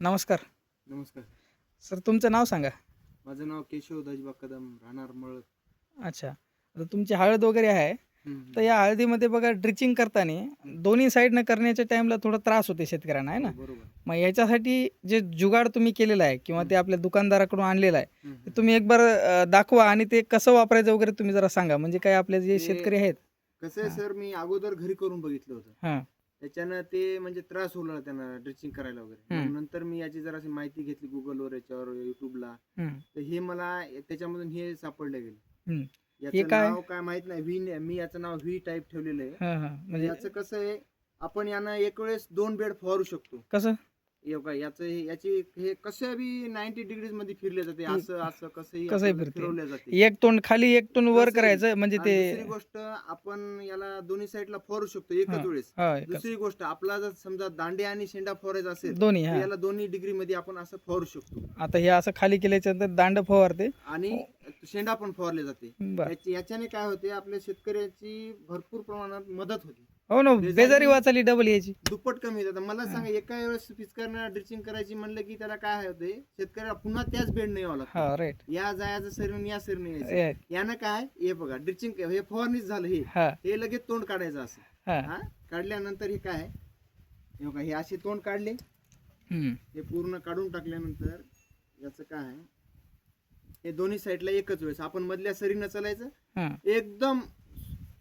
नमस्कार. नमस्कार. सर तुमचं नाव सांगा. माझं नाव केशव दजबा कदम राहणार मळ. अच्छा. आता तुमची हळद वगैरे आहे. तर या हळदीमध्ये बघा ड्रिचिंग करताना दोन्ही साईडनं करण्याच्या टाईमला थोडा त्रास होते शेतकऱ्यांना आहे ना? बरोबर. मग याच्यासाठी जे जुगाड तुम्ही केलेला आहे किंवा ते आपल्या दुकानदाराकडून आणलेलं आहे हम्म. ते तुम्ही एक बार अं, दाखवा आणि ते कसं वापरायचं वगैरे तुम्ही जरा सांगा. म्हणजे काय आपले जे ते- शेतकरी आहेत. कसं आहे सर मी अगोदर घरी करून बघितलं होतं. हां. त्याच्यानं ते म्हणजे त्रास होला त्यांना ड्रेसिंग करायला वगैरे हम्म. मग नंतर मी याची जराशी माहिती घेतली गुगलवर याच्यावर युट्यूबला हम्म. तर हे मला त्याच्यामधून हे सापडलं हम्म. गेलं हे याचं काय? नाव काय माहीत नाही व्ही मी याचं नाव व्ही टाईप ठेवलेलं आहे हां हां म्हणजे याचं कसं आहे आपण यानं एक वेळेस दोन बेड फवारू शकतो कसं याचं याची हे कसं बी नाईन्टी डिग्रीजमध्ये फिरले जाते? असं असं कसंही कसंही फिरते. जाते. एक तोंड खाली एक तोंड वर. करायचं म्हणजे आणि ते दुसरी गोष्ट आपण याला दोन्ही साईडला फवारू शकतो एकच. वेळेस. हा. दुसरी गोष्ट आपला जर समजा दांडे आणि शेंडा फवारायचा असेल दोन्ही तर हा. याला दोन्ही डिग्री मध्ये आपण असं फवारू शकतो. आता हे असं खाली केल्याच्यानंतर दांड फवारते. आणि शेंडा पण फवारले जाते. बर. याच्याने काय होते आपल्या शेतकऱ्याची भरपूर प्रमाणात मदत होते. हो ना बेजारी- वाचली डबल याची. दुप्पट कमी होते आता मला सांगा एका वेळेस पिचकारणं ड्रिचिंग करायची म्हणलं की त्याला काय होते? शेतकऱ्याला पुन्हा त्याच बेड नाही लागतं. हा राईट या जायचं सरीन या सरीन यायचं. यानं काय? हे बघा ड्रिचिंग हे फवारणीच झालं हे. हा. हे लगेच तोंड काढायचं असं. हा. हा? काढल्यानंतर हे काय? हे बघा हे असे तोंड काढले. हम्म. हे पूर्ण काढून टाकल्यानंतर याचं काय आहे? हे दोन्ही साईडला एकच वेळेस. आपण मधल्या सरीनं चालायचं. हा. एकदम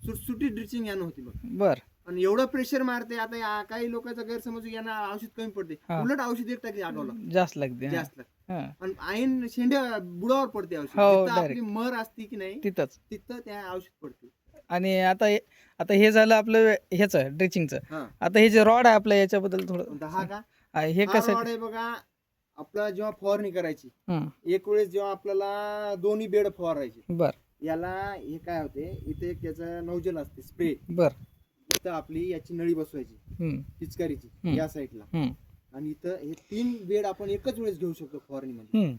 सुटसुटी ड्रिचिंग यानं होती बघ. बर. आणि एवढं प्रेशर मारते आता या काही लोकांचा गैरसमज यांना औषध कमी पडते. हा. उलट औषध एक टाकी आठवला जास्त लागते हा. जास्त. हा. आणि आईन शेंड्या बुडावर पडते औषध. हो, जिथं आपली. मर असती की नाही तिथंच. तिथं त्या औषध पडते. आणि आता हे- आता हे झालं आपलं ह्याचं ड्रिचिंगचं हा. आता हे जे रॉड आहे आपलं याच्याबद्दल थोडं दहा का? हा, हे हा कसं rod आहे बघा आपला जेव्हा फवारणी करायची हं, एक वेळेस जेव्हा आपल्याला दोन्ही बेड फवारायचे. बर. याला हे काय होते इथे एक त्याचं नौजल असते स्प्रे बर. इथं आपली याची नळी बसवायची पिचकारीची हम्म. या साईडला. आणि इथं हे तीन बेड आपण एकच वेळेस घेऊ शकतो फवारणीमध्ये हं.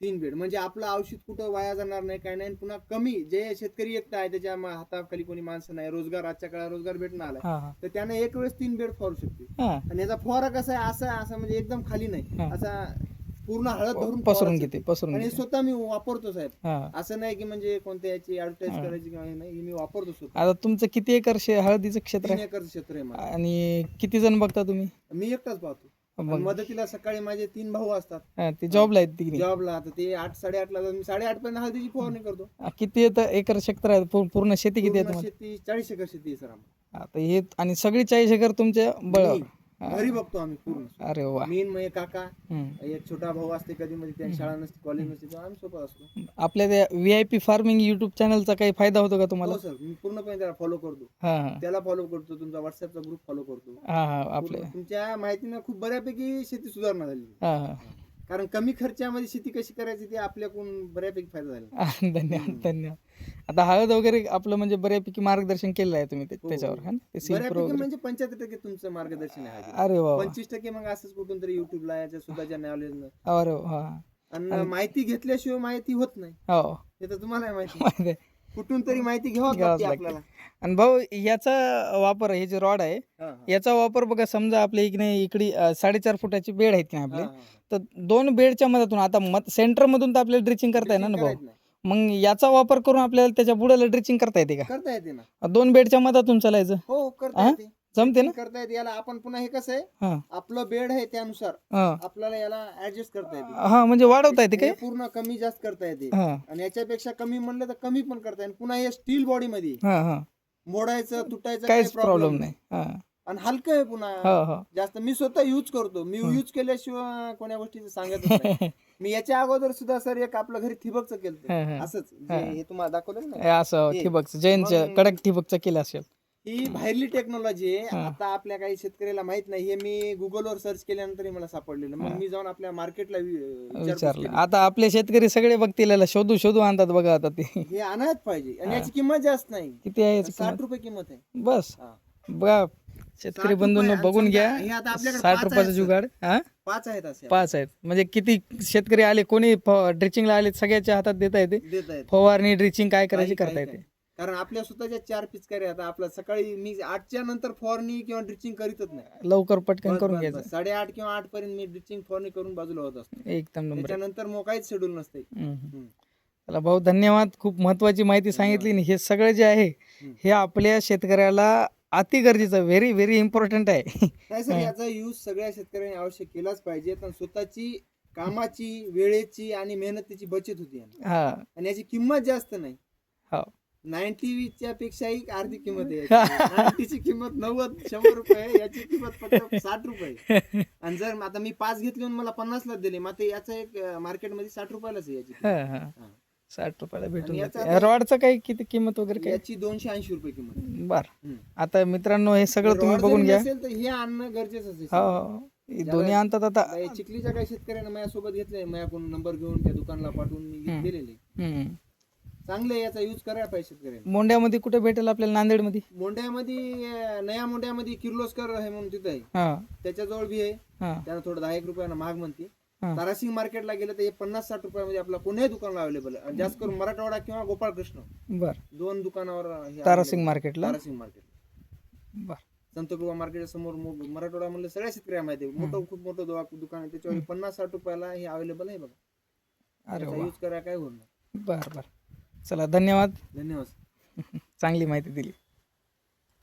तीन बेड. म्हणजे आपलं औषध कुठं वाया जाणार नाही काय नाही आणि पुन्हा कमी जे शेतकरी एकटा आहे त्याच्या मा- हाताखाली कोणी माणसं नाही रोजगार आजच्या काळात रोजगार भेटणार आलाय. हा, हा. तर त्याने एक वेळेस तीन बेड फवारू शकते हा, आणि याचा फवारा कसा आहे असा असा म्हणजे एकदम खाली नाही. हा. असा पूर्ण हळद धरून पसरून. घेते पसरून आणि घेते. स्वतः मी वापरतो साहेब. हा. असं नाही की म्हणजे कोणत्या याची ऍडव्हर्टाईज. करायची किंवा हे नाही हे मी वापरतो स्वतः. आता तुमचं किती एकर शे हळदीचं क्षेत्र तीन आहे एकर क्षेत्र आहे आणि किती जण बघता तुम्ही? मी एकटाच पाहतो. आणि मदतीला सकाळी माझे तीन भाऊ असतात. हा, ते जॉबला आहेत तिकडे जॉबला तर ते आठ साडेआठला जातात. मी साडेआठ पर्यंत हळदीची फवारणी करतो. किती येतं एकर क्षेत्र आहे? पू- पूर्ण शेती किती आहे पूर्ण तुम्हाला शेती चाळीस एकर शेती आहे सर आम्हाला. आता हे आणि सगळी चाळीस एकर तुमच्या बळ. घरी बघतो आम्ही पूर्ण. अरे वा. मी माझे काका हं. एक छोटा भाऊ असते कधी मध्ये त्यांची शाळा नसते कॉलेज नसते तेव्हा आम्ही सोबत असतो. आपल्या त्या V I P farming YouTube चॅनलचा काही फायदा होतो का तुम्हाला? हो सर मी पूर्णपणे त्याला फॉलो करतो. हा हा. त्याला फॉलो करतो तुमचा व्हॉट्सअपचा ग्रुप फॉलो करतो. हा हा आपले. पूर्ण तुमच्या माहितीनं खूप बऱ्यापैकी शेती सुधारणा झाली. हा हा. कारण कमी खर्चामध्ये शेती कशी करायची ते आपल्याकडून बऱ्यापैकी फायदा झाला. हा, धन्यवाद धन्यवाद. आता हळद वगैरे आपलं म्हणजे बऱ्यापैकी मार्गदर्शन केलं आहे तुम्ही ते- हो, त्याच्यावर हो. ना? ते सिल्क बऱ्यापैकी वगैरे म्हणजे पंच्याहत्तर टक्के तुमचं मार्गदर्शन आहे अरे वा वा. पंचवीस टक्के मग असंच कुठून तरी युट्यूबला याच्या सुद्धा नॉलेज अरे वा, आणि माहिती घेतल्याशिवाय माहिती होत नाही हो हे तर तुम्हाला माहिती माहिती आहे. कुठून तरी माहिती घ्यावं घ्यावंच लागते लागते. आपल्याला आणि भाऊ याचा वापर हे जे रॉड आहे हा, हा. याचा वापर बघा समजा आपल्या इकडे इकडे अं, साडेचार फुटाची बेड आहेत हा, आपले हा, हा. तर दोन बेडच्या मधातून आता मध सेंटर मधून तर आपल्याला ड्रिचिंग करता येणार ना भाऊ करायचं. मग याचा वापर करून आपल्याला त्याच्या बुडाला ड्रिचिंग करता येते का? करता येते ना. दोन बेडच्या मधातून चालायचं. हो करता हा? येते. जमते ना? करता येते. याला आपण पुन्हा हे कसं आहे? हा. आपलं बेड आहे त्यानुसार हा. आपल्याला याला ऍडजस्ट करता येते. हा म्हणजे वाढवता येते हे काय पूर्ण कमी जास्त करता येते. हा. आणि याच्यापेक्षा कमी म्हणलं तर कमी पण करता येईल पुन्हा हे स्टील बॉडी मध्ये हा हा. मोडायचं तुटायचं काहीच काही प्रॉब्लेम नाही. हा. आणि हलकं आहे पुन्हा. हो हो. जास्त मी स्वतः युज करतो. मी. युज केल्याशिवाय कोण्या गोष्टीचं सांगत नाही. मी याच्या अगोदर सुद्धा सर एक आपलं घरी ठिबकचं केलं. असंच जे हा. तुम्हाला दाखवलं ना हे असं हे. ठिबकचं जैनचं मग- कडक ठिबकचं केलं असेल ही बाहेरली टेक्नॉलॉजी आहे हा. आता आपल्या काही शेतकऱ्याला माहीत नाही हे मी गुगलवर सर्च केल्यानंतर मला सापडलेलं मग. मी जाऊन आपल्या मार्केटला विचारलं आता आपले शेतकरी सगळे बघतील याला शोधू शोधू आणतात बघा आता ते हे आणायच पाहिजे आणि. याची किंमत जास्त नाही किती आहे याची साठ किंमत? रुपये किंमत आहे बस हा. बघा शेतकरी बंधूंनो. बघून घ्या. साठ रुपयाचं जुगाड हा? पाच आहेत पाच आहेत. म्हणजे किती शेतकरी आले कोणी ड्रिचिंगला आले सगळ्याच्या हातात देता येते. फवारणी ड्रिचिंग काय करायची करता येते. कारण आपल्या स्वतःच्या चार पिचकाऱ्या आता. आपला सकाळी मी आठच्या नंतर फवारणी किंवा ड्रिचिंग करीतच नाही. लवकर पटकन करून घ्यायचं. साडेआठ किंवा आठ पर्यंत मी ड्रिचिंग फवारणी करून बाजूला होत असतो. एकदम त्याच्यानंतर मग काहीच शेड्यूल नसते. भाऊ धन्यवाद. खूप महत्वाची माहिती सांगितली हे सगळं जे आहे हे आपल्या शेतकऱ्याला अति गरजेचं व्हेरी व्हेरी इम्पॉर्टंट आहे नाही सर. याचा यूज सगळ्या शेतकऱ्यांनी अवश्य केलाच पाहिजे पण स्वतःची कामाची वेळेची आणि मेहनतीची बचत होती याने. हा आणि याची किंमत जास्त नाही हो. नाईन्टीच्या पेक्षाही अर्धी किंमत आहे किंमत नव्वद शंभर रुपये आहे. याची किंमत फक्त साठ रुपये आणि जर आता मी पाच घेतले आणि मला पन्नासलाच दिले मग याचं एक मार्केटमध्ये साठ रुपयालाच आहे याची हा. हा. हा. साठ रुपयाला भेटून आणि याचा जाते. आता- रॉडचं काही किती किंमत वगैरे काय याची दोनशे ऐंशी रुपये किंमत आहे. बर. हम्म. आता मित्रांनो हे सगळं तुम्ही रॉड बघून घ्या. नसेल तर हे आणणं गरजेचं आहे हो हो. हे. दोन्ही आणतात आता. चिखलीच्या काही शेतकऱ्यांना माझ्यासोबत घेतलंय माझ्याकडून नंबर घेऊन त्या दुकानला पाठवून मी हम्म. दिलेले. हम्म. चांगले याचा यूज करायला पाहिजे शेतकऱ्यांनी. मोंड्यामध्ये कुठे भेटेल आपल्याला? नांदेडमध्ये? मोंड्यामध्ये अं, नया मोंड्यामध्ये किर्लोस्कर आहे म्हणून तिथं आहे. हा. त्याच्याजवळ बी आहे. हा. त्यानं थोडं दहा एक रुपयानं महाग म्हणते. तारासिंग मार्केटला गेलं तर हे पन्नास साठ रुपयामध्ये आपला कोणत्याही दुकानला अवेलेबल आहे. जास्त करून मराठवाडा किंवा गोपाळकृष्ण. बर. दोन दुकानावर तारासिंग आहे. मार्केटला? तारासिंग मार्केट. बर. संतकृपा मार्केट समोर मराठवाडा म्हणलं सगळ्या शेतकऱ्या माहिती आहे. मोठं खूप मोठं दुकान आहे. त्याच्यावर पन्नास साठ रुपयाला हे अवेलेबल आहे बघा. अरे यूज करायला काय होणार बर बर. चला धन्यवाद. धन्यवाद. चांगली माहिती दिली.